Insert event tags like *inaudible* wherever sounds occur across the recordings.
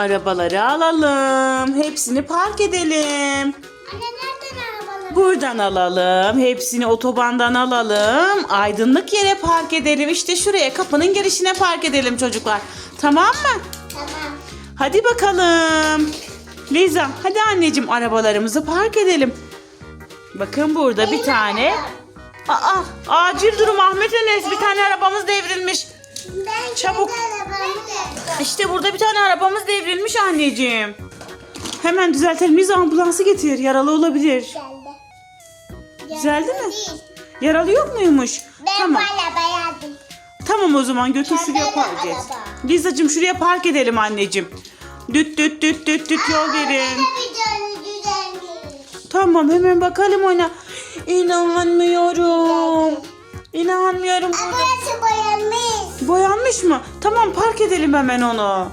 arabaları alalım. Hepsini park edelim. Anne nereden arabalar? Buradan alalım. Hepsini otobandan alalım. Aydınlık yere park edelim. İşte şuraya kapının girişine park edelim çocuklar. Tamam mı? Tamam. Hadi bakalım. Liza hadi anneciğim arabalarımızı park edelim. Bakın burada bir tane. Aa, acil durum Ahmet Enes bir tane arabamız devrilmiş. Ben Çabuk. İşte burada bir tane arabamız devrilmiş anneciğim. Hemen düzeltelim. Liza ambulansı getir. Yaralı olabilir. Geldi. Düzeldi mi? Değil. Yaralı yok muymuş? Ben tamam. Tamam o zaman götür Kendi şuraya park et. Lizacığım şuraya park edelim anneciğim. Düt düt düt düt düt yol verin. Tamam hemen bakalım ona. İnanmıyorum. İnanmıyorum. Aa, Burası boyanmış. Boyanmış mı? Tamam park edelim hemen onu.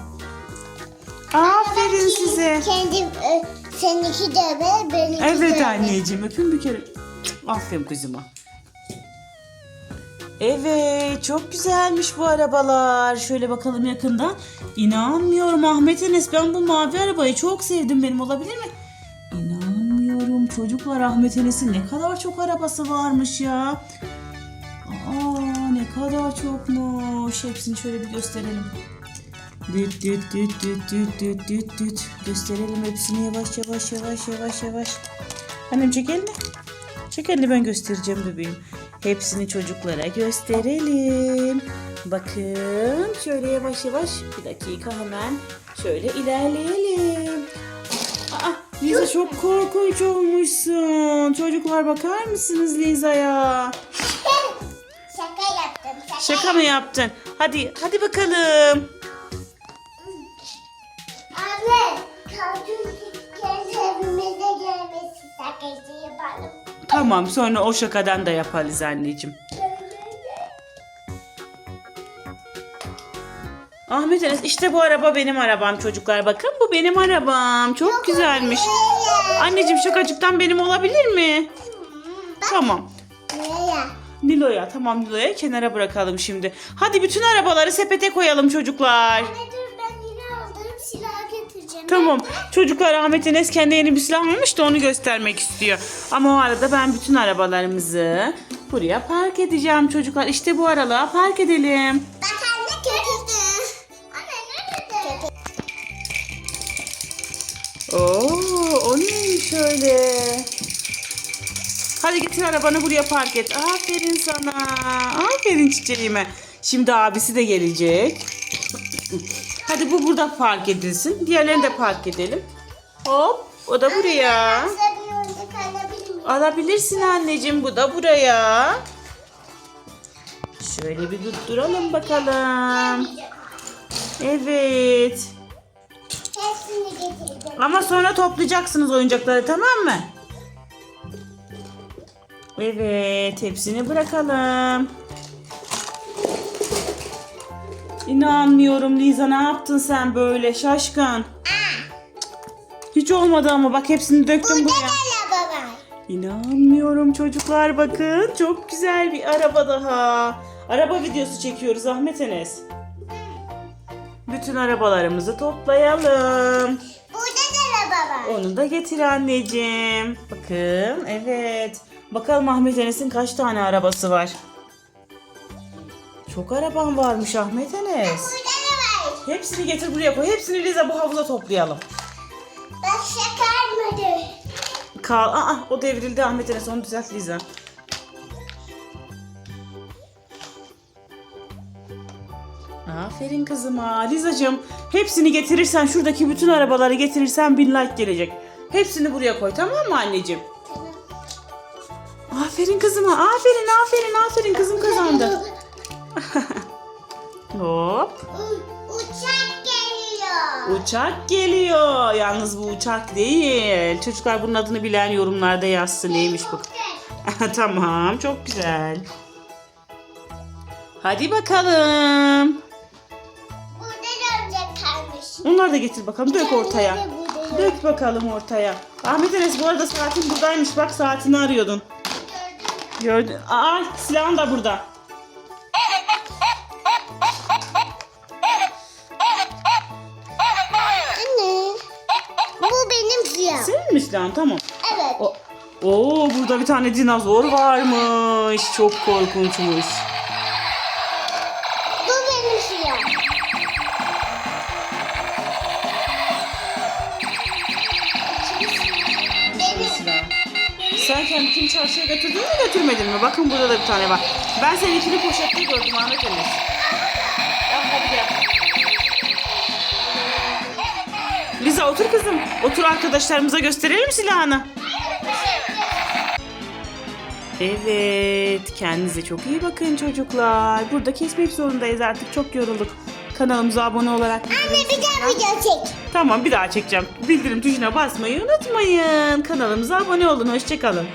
Aferin size. Kendi e, seninki de be benimki Evet anneciğim öpün bir kere. Aferin kızıma. Evet çok güzelmiş bu arabalar. Şöyle bakalım yakından. İnanmıyorum Ahmet Enes ben bu mavi arabayı çok sevdim benim olabilir mi? İnanmıyorum çocuklar Ahmet Enes'in ne kadar çok arabası varmış ya. Aa kadar çokmuş. Hepsini şöyle bir gösterelim. Düt düt düt düt düt düt düt düt. Gösterelim hepsini yavaş yavaş yavaş yavaş yavaş. Annem çek elini. Çek elini ben göstereceğim bebeğim. Hepsini çocuklara gösterelim. Bakın şöyle yavaş yavaş. Bir dakika hemen şöyle ilerleyelim. Aa, Liza çok korkunç olmuşsun. Çocuklar bakar mısınız Liza'ya? Şaka mı yaptın? Hadi hadi bakalım. Abi, kalkın kendi evimize gelmesi şakası yapalım. Tamam sonra o şakadan da yaparız anneciğim. Ahmet Enes işte bu araba benim arabam çocuklar bakın bu benim arabam çok güzelmiş. Anneciğim şakacıktan benim olabilir mi? Tamam. Nilo'ya tamam Nilo'ya kenara bırakalım şimdi. Hadi bütün arabaları sepete koyalım çocuklar. Anne dur ben yine aldığım silahı getireceğim. Tamam çocuklar Ahmet Enes kendi yeni bir silah almış da onu göstermek istiyor. Ama o arada ben bütün arabalarımızı buraya park edeceğim çocuklar. İşte bu aralığa park edelim. Bak anne kötüydü. Anne nerede? Oo, o neymiş öyle? Hadi getir arabanı buraya park et. Aferin sana. Aferin çiçeğime. Şimdi abisi de gelecek. Hadi bu burada park edilsin. Diğerlerini de park edelim. Hop. O da buraya. Alabilirsin anneciğim. Bu da buraya. Şöyle bir tutturalım bakalım. Evet. Ama sonra toplayacaksınız oyuncakları tamam mı? Evet, hepsini bırakalım. İnanmıyorum Liza ne yaptın sen böyle şaşkın? Hiç olmadı ama bak hepsini döktüm buraya. Gel baba. İnanmıyorum çocuklar bakın çok güzel bir araba daha. Araba videosu çekiyoruz Ahmet Enes. Bütün arabalarımızı toplayalım. Burada da baba. Onu da getir anneciğim. Bakın evet. Bakalım Ahmet Enes'in kaç tane arabası var. Çok araban varmış Ahmet Enes. Hepsini getir buraya koy. Hepsini Liza bu havuza toplayalım. Bak şakarmadı. Kal Aa, o devrildi Ahmet Enes onu düzelt Liza. Aferin kızıma. Lizacığım hepsini getirirsen şuradaki bütün arabaları getirirsen bin like gelecek. Hepsini buraya koy tamam mı anneciğim? Aferin kızıma. Aferin aferin aferin kızım kazandı. *laughs* Hop. U- uçak geliyor. Uçak geliyor. Yalnız bu uçak değil. Çocuklar bunun adını bilen yorumlarda yazsın neymiş bu. *laughs* tamam çok güzel. Hadi bakalım. Burada da kalmış. Onları da getir bakalım. Dök ortaya. Burada da- Dök bakalım ortaya. Ahmet Enes bu arada saatin buradaymış. Bak saatini arıyordun. Gördün. Aa silahın da burada. Bu benim siyah. Senin mi silahın? Tamam. Evet. O- Oo burada bir tane dinozor varmış. Çok korkunçmuş. Sen kendini çarşıya götürdün mü götürmedin mi? Bakın burada da bir tane var. Ben seninkini poşette gördüm Ahmet Enes. Gel hadi gel. Liza otur kızım. Otur arkadaşlarımıza gösterelim silahını. Evet, kendinize çok iyi bakın çocuklar. Burada kesmek zorundayız artık. Çok yorulduk. Kanalımıza abone olarak. Anne bir daha video çek. Tamam bir daha çekeceğim. Bildirim tuşuna basmayı unutmayın. Kanalımıza abone olun. Hoşçakalın.